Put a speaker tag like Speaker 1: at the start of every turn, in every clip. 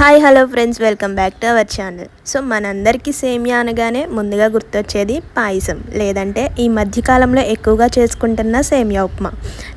Speaker 1: Hi hello friends welcome back to our channel. So మనందరికీ సేమియా అనగానే ముందుగా గుర్తొచ్చేది పాయసం లేదంటే ఈ మధ్యకాలంలో ఎక్కువగా చేసుకుంటున్న సేమియా ఉప్మా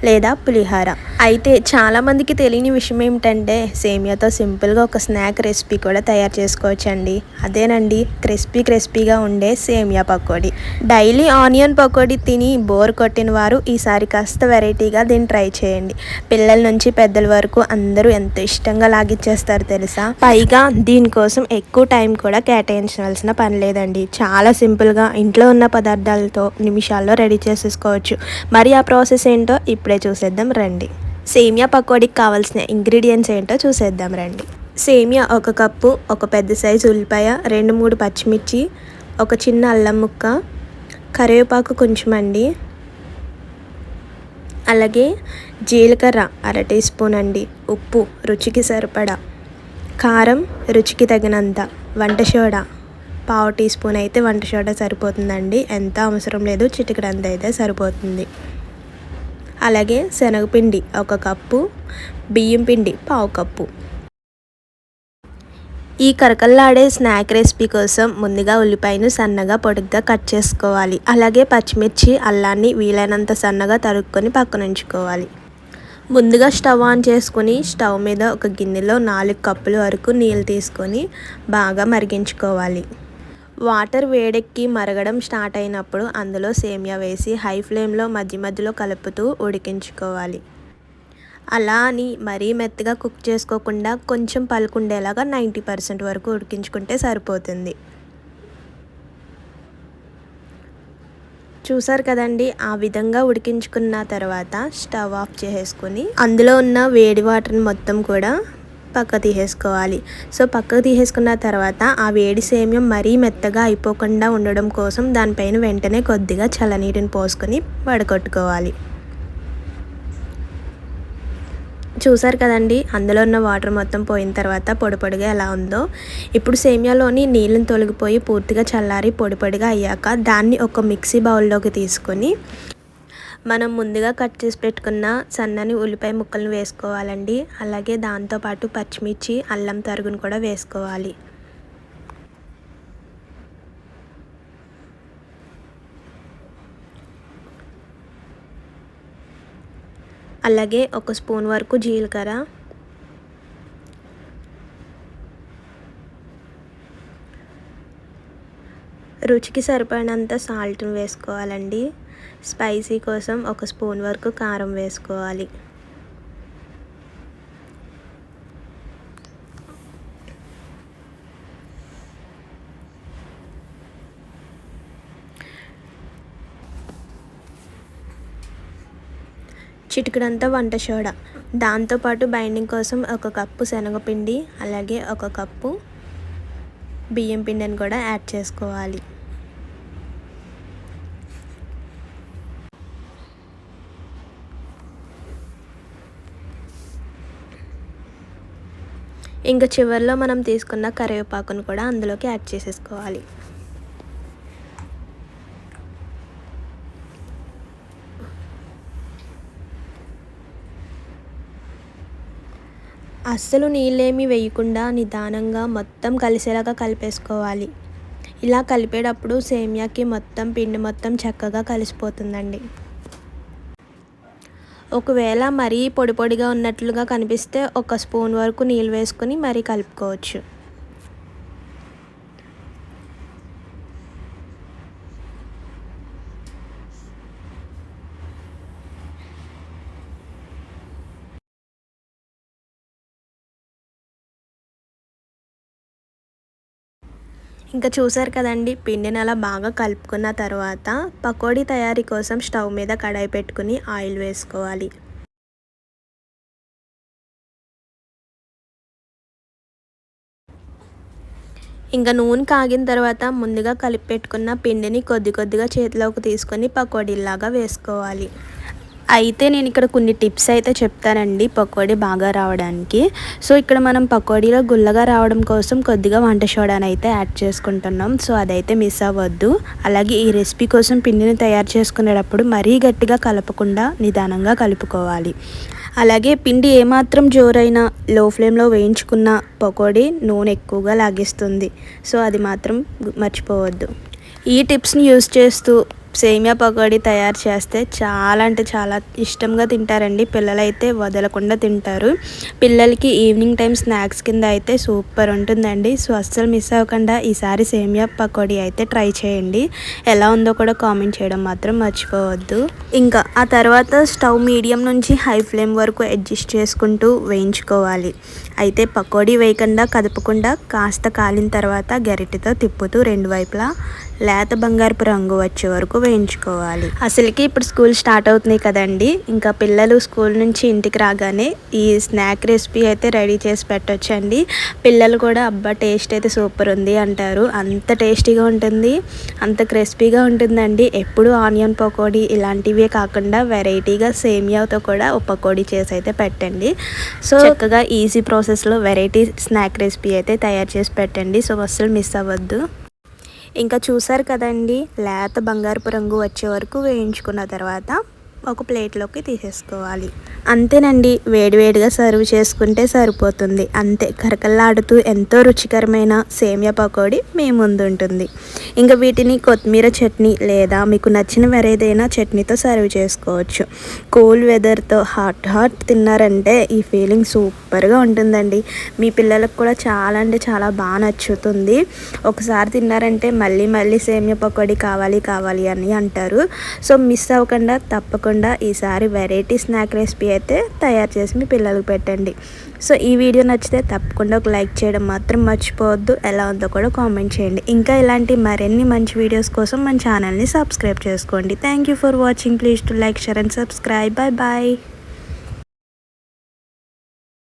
Speaker 1: లేదా పులిహార. అయితే చాలామందికి తెలియని విషయం ఏమిటంటే సేమియాతో సింపుల్గా ఒక స్నాక్ రెసిపీ కూడా తయారు చేసుకోవచ్చండి. అదేనండి క్రిస్పీ క్రిస్పీగా ఉండే సేమియా పకోడీ. డైలీ ఆనియన్ పకోడీ తిని బోర్ కొట్టిన వారు ఈసారి కాస్త వెరైటీగా దీన్ని ట్రై చేయండి. పిల్లల నుంచి పెద్దల వరకు అందరూ ఎంత ఇష్టంగా లాగిచ్చేస్తారు తెలుసా? పైగా దీనికోసం ఎక్కువ టైం కూడా కేటాయించవలసిన పని లేదండి. చాలా సింపుల్గా ఇంట్లో ఉన్న పదార్థాలతో నిమిషాల్లో రెడీ చేసేసుకోవచ్చు. మరి ఆ ప్రాసెస్ ఏంటో ఇప్పుడే చూసేద్దాం రండి. సేమియా పకోడీకి కావాల్సిన ఇంగ్రీడియంట్స్ ఏంటో చూసేద్దాం రండి. సేమియా ఒక కప్పు ఒక పెద్ద సైజు ఉల్లిపాయ రెండు మూడు పచ్చిమిర్చి ఒక చిన్న అల్లం ముక్క కరివేపాకు కొంచెం అండి. అలాగే జీలకర్ర అర టీ స్పూన్ అండి. ఉప్పు రుచికి సరిపడా కారం రుచికి తగినంత వంట సోడా. పావు టీ స్పూన్ అయితే వంట సోడా సరిపోతుందండి. ఎంత అవసరం లేదు చిటికడంత అయితే సరిపోతుంది. అలాగే శనగపిండి ఒక కప్పు బియ్యం పిండి పావు కప్పు. ఈ కరకల్లాడే స్నాక్ రెసిపీ కోసం ముందుగా ఉల్లిపాయను సన్నగా పొడుగ్గా కట్ చేసుకోవాలి. అలాగే పచ్చిమిర్చి అల్లాన్ని వీలైనంత సన్నగా తరుక్కొని పక్కన ఉంచుకోవాలి ముందుగా స్టవ్ ఆన్ చేసుకుని స్టవ్ మీద ఒక గిన్నెలో నాలుగు కప్పుల వరకు నీళ్ళు తీసుకొని బాగా మరిగించుకోవాలి. వాటర్ వేడెక్కి మరగడం స్టార్ట్ అయినప్పుడు అందులో సేమియా వేసి హై ఫ్లేమ్లో మధ్య మధ్యలో కలుపుతూ ఉడికించుకోవాలి. అలా అని మరీ మెత్తగా కుక్ చేసుకోకుండా కొంచెం పలుకుండేలాగా నైంటీ పర్సెంట్ వరకు ఉడికించుకుంటే సరిపోతుంది. చూసారు కదండి ఆ విధంగా ఉడికించుకున్న తర్వాత స్టవ్ ఆఫ్ చేసేసుకొని అందులో ఉన్న వేడి వాటర్ని మొత్తం కూడా పక్క తీసేసుకోవాలి. సో పక్కకు తీసేసుకున్న తర్వాత ఆ వేడి సేమ్యం మరీ మెత్తగా అయిపోకుండా ఉండడం కోసం దానిపైన వెంటనే కొద్దిగా చల్లనీటిని పోసుకొని వడకొట్టుకోవాలి చూసారు కదండి అందులో ఉన్న వాటర్ మొత్తం పోయిన తర్వాత పొడి పొడిగా ఎలా ఉందో. ఇప్పుడు సేమియాలోని నీళ్ళని తొలగిపోయి పూర్తిగా చల్లారి పొడి పొడిగా అయ్యాక దాన్ని ఒక మిక్సీ బౌల్లోకి తీసుకొని మనం ముందుగా కట్ చేసి పెట్టుకున్న సన్నని ఉల్లిపాయ ముక్కలను వేసుకోవాలండి. అలాగే దాంతోపాటు పచ్చిమిర్చి అల్లం తరుగును కూడా వేసుకోవాలి. అలాగే ఒక స్పూన్ వరకు జీలకర్ర. రుచికి సరిపడినంత సాల్ట్ని వేసుకోవాలండి. స్పైసీ కోసం ఒక స్పూన్ వరకు కారం వేసుకోవాలి. చిటికడంతా వంట సోడా. దాంతోపాటు బైండింగ్ కోసం ఒక కప్పు శనగపిండి అలాగే ఒక కప్పు బియ్యం పిండిని కూడా యాడ్ చేసుకోవాలి. ఇంకా చివరిలో మనం తీసుకున్న కరివేపాకును కూడా అందులోకి యాడ్ చేసేసుకోవాలి. అస్సలు నీళ్ళేమి వేయకుండా నిదానంగా మొత్తం కలిసేలాగా కలిపేసుకోవాలి. ఇలా కలిపేటప్పుడు సేమియాకి మొత్తం పిండి మొత్తం చక్కగా కలిసిపోతుందండి. ఒకవేళ మరీ పొడి పొడిగా ఉన్నట్లుగా కనిపిస్తే ఒక స్పూన్ వరకు నీళ్ళు వేసుకుని మరీ కలుపుకోవచ్చు. ఇంకా చూసారు కదండి పిండిని అలా బాగా కలుపుకున్న తర్వాత పకోడీ తయారీ కోసం స్టవ్ మీద కడాయి పెట్టుకుని ఆయిల్ వేసుకోవాలి. ఇంకా నూనె కాగిన తర్వాత ముందుగా కలిపి పెట్టుకున్న పిండిని కొద్ది కొద్దిగా చేతిలోకి తీసుకొని పకోడీలాగా వేసుకోవాలి. అయితే నేను ఇక్కడ కొన్ని టిప్స్ అయితే చెప్తానండి పకోడీ బాగా రావడానికి. సో ఇక్కడ మనం పకోడీలో గుల్లగా రావడం కోసం కొద్దిగా వంట సోడాని అయితే యాడ్ చేసుకుంటున్నాం. సో అదైతే మిస్ అవ్వద్దు. అలాగే ఈ రెసిపీ కోసం పిండిని తయారు చేసుకునేటప్పుడు మరీ గట్టిగా కలపకుండా నిదానంగా కలుపుకోవాలి. అలాగే పిండి ఏమాత్రం జోరైనా లో ఫ్లేమ్లో వేయించుకున్న పకోడీ నూనె ఎక్కువగా లాగేస్తుంది. సో అది మాత్రం మర్చిపోవద్దు. ఈ టిప్స్ని యూస్ చేస్తూ సేమియా పకోడీ తయారు చేస్తే చాలా అంటే చాలా ఇష్టంగా తింటారండి. పిల్లలైతే వదలకుండా తింటారు. పిల్లలకి ఈవినింగ్ టైం స్నాక్స్ కింద అయితే సూపర్ ఉంటుందండి. సో అస్సలు మిస్ అవ్వకుండా ఈసారి సేమియా పకోడీ అయితే ట్రై చేయండి. ఎలా ఉందో కూడా కామెంట్ చేయడం మాత్రం మర్చిపోవద్దు. ఇంకా ఆ తర్వాత స్టవ్ మీడియం నుంచి హై ఫ్లేమ్ వరకు అడ్జస్ట్ చేసుకుంటూ వేయించుకోవాలి. అయితే పకోడీ వేయకుండా కదపకుండా కాస్త కాలిన తర్వాత గరిటెతో తిప్పుతూ రెండు వైపులా లేత బంగారపు రంగు వచ్చే వరకు వేయించుకోవాలి. అసలుకి ఇప్పుడు స్కూల్ స్టార్ట్ అవుతున్నాయి కదండి. ఇంకా పిల్లలు స్కూల్ నుంచి ఇంటికి రాగానే ఈ స్నాక్ రెసిపీ అయితే రెడీ చేసి పెట్టొచ్చండి. పిల్లలు కూడా అబ్బా టేస్ట్ అయితే సూపర్ ఉంది అంటారు. అంత టేస్టీగా ఉంటుంది అంత క్రిస్పీగా ఉంటుందండి. ఎప్పుడు ఆనియన్ పకోడీ ఇలాంటివే కాకుండా వెరైటీగా సేమియాతో కూడా ఒక పకోడీ చేసి అయితే పెట్టండి. సో చక్కగా ఈజీ ప్రాసెస్లో వెరైటీ స్నాక్ రెసిపీ అయితే తయారు చేసి పెట్టండి. సో అస్సలు మిస్ అవ్వద్దు. ఇంకా చూసారు కదండి లేత బంగారపు రంగు వచ్చే వరకు వేయించుకున్న తర్వాత ఒక ప్లేట్లోకి తీసేసుకోవాలి. అంతేనండి వేడివేడిగా సర్వ్ చేసుకుంటే సరిపోతుంది. అంతే కరకల్లాడుతూ ఎంతో రుచికరమైన సేమియా పకోడీ మీ ముందు ఉంటుంది ఇంకా వీటిని కొత్తిమీర చట్నీ లేదా మీకు నచ్చిన వేరేదైనా చట్నీతో సర్వ్ చేసుకోవచ్చు. కూల్ వెదర్తో హాట్ హాట్ తిన్నారంటే ఈ ఫీలింగ్ సూపర్గా ఉంటుందండి. మీ పిల్లలకు కూడా చాలా అంటే చాలా బాగా నచ్చుతుంది. ఒకసారి తిన్నారంటే మళ్ళీ మళ్ళీ సేమియా పకోడీ కావాలి కావాలి అని అంటారు. సో మిస్ అవ్వకుండా తప్పకుండా ఈసారి వెరైటీ స్నాక్ రెసిపీ అయితే తయారు చేసి మీ పిల్లలకు పెట్టండి. సో ఈ వీడియో నచ్చితే తప్పకుండా ఒక లైక్ చేయడం మాత్రం మర్చిపోవద్దు. ఎలా ఉందో కూడా కామెంట్ చేయండి. ఇంకా ఇలాంటి మరిన్ని మంచి వీడియోస్ కోసం మన ఛానల్ని సబ్స్క్రైబ్ చేసుకోండి. Thank you for watching please to like share and subscribe bye bye